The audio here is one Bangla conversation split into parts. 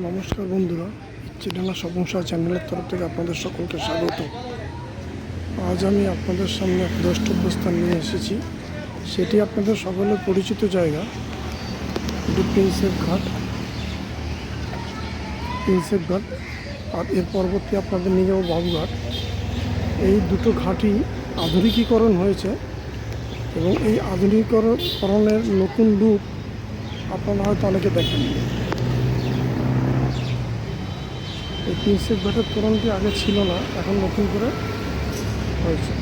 নমস্কার বন্ধুরা চিটানা স্বপনসা চ্যানেলের তরফ থেকে আপনাদের সকলকে স্বাগত। আজ আমি আপনাদের সামনে এক দ্রষ্টব্য স্থান নিয়ে এসেছি। সেটি আপনাদের সকলের পরিচিত জায়গা এটি প্রিন্সেপ ঘাট। প্রিন্সেপ ঘাট, আর এর পরবর্তী আপনাদের নিয়ে যাব বাবুঘাট। এই দুটো ঘাটই আধুনিকীকরণ হয়েছে এবং এই আধুনিকরণের নতুন রূপ আপনারা হয়তো অনেকে দেখেন এই প্রিন্সেপ ঘাটের তোরণটি আগে ছিল না এখন নতুন করে হয়েছে।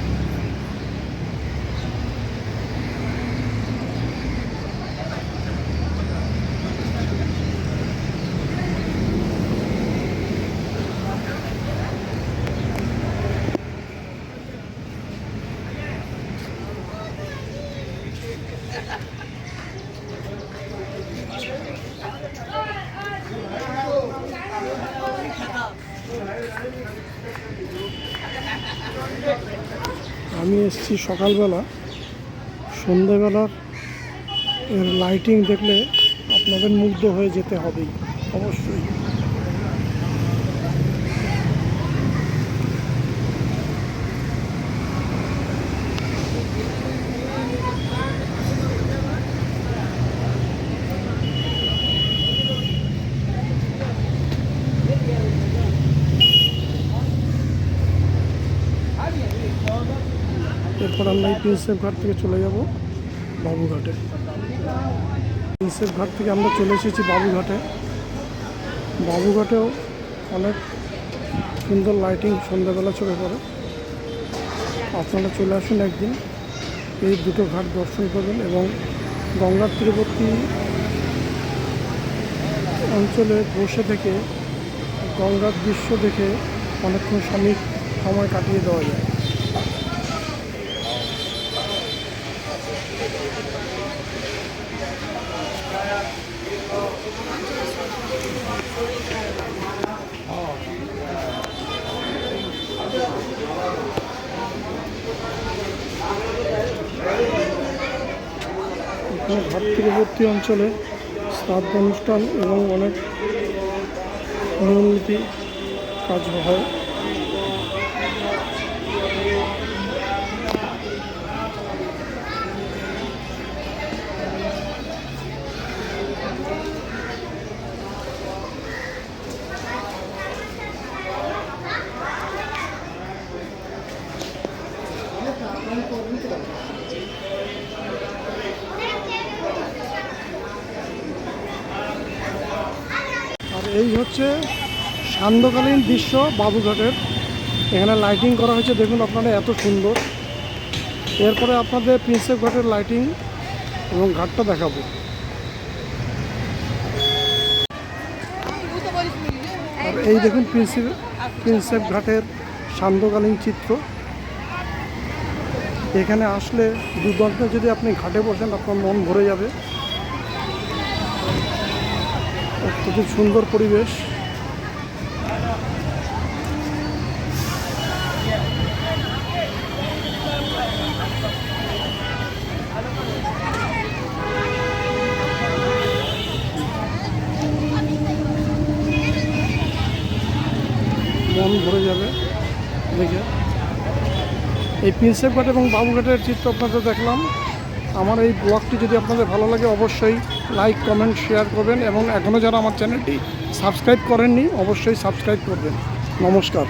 আমি এসছি সকালবেলা। সন্ধেবেলার এর লাইটিং দেখলে আপনাদের মুগ্ধ হয়ে যেতে হবেই অবশ্যই। এরপর আমরা এই প্রিন্সেপ ঘাট থেকে চলে যাব বাবুঘাটে। প্রিন্সেপ ঘাট থেকে আমরা চলে এসেছি বাবুঘাটে। বাবুঘাটেও অনেক সুন্দর লাইটিং সন্ধ্যাবেলা চলে পড়ে। আপনারা চলে আসুন একদিন। এই দুটো ঘাট দর্শন করবেন এবং গঙ্গার তীরবর্তী অঞ্চলে বসে থেকে গঙ্গার দৃশ্য দেখে অনেকক্ষণ সময় কাটিয়ে দেওয়া যায়। ঘাট তীরবর্তী অঞ্চলে শ্রাদ্ধ অনুষ্ঠান এবং অনেক নিয়মনীতি কাজ হয়। এই হচ্ছে সান্ধ্যকালীন দৃশ্য বাবুঘাটের। এখানে লাইটিং করা হয়েছে, দেখুন আপনারা এত সুন্দর। এরপরে আপনাদের প্রিন্সেপ ঘাটের লাইটিং এবং ঘাটটা দেখাবো। আর এই দেখুন প্রিন্সেপ প্রিন্সেপ ঘাটের সান্ধ্যকালীন চিত্র। এখানে আসলে দু ঘণ্টা যদি আপনি ঘাটে বসেন, আপনার মন ভরে যাবে। অত্যন্ত সুন্দর পরিবেশ। মন ভরে যাবে। দেখে। এই প্রিন্সেপ ঘাট এবং বাবুঘাটের চিত্র আপনাদের দেখলাম। আমার এই ব্লগটি যদি আপনাদের ভালো লাগে, অবশ্যই লাইক, কমেন্ট, শেয়ার করবেন এবং এখনও যারা আমার চ্যানেলটি সাবস্ক্রাইব করেননি, অবশ্যই সাবস্ক্রাইব করবেন। নমস্কার।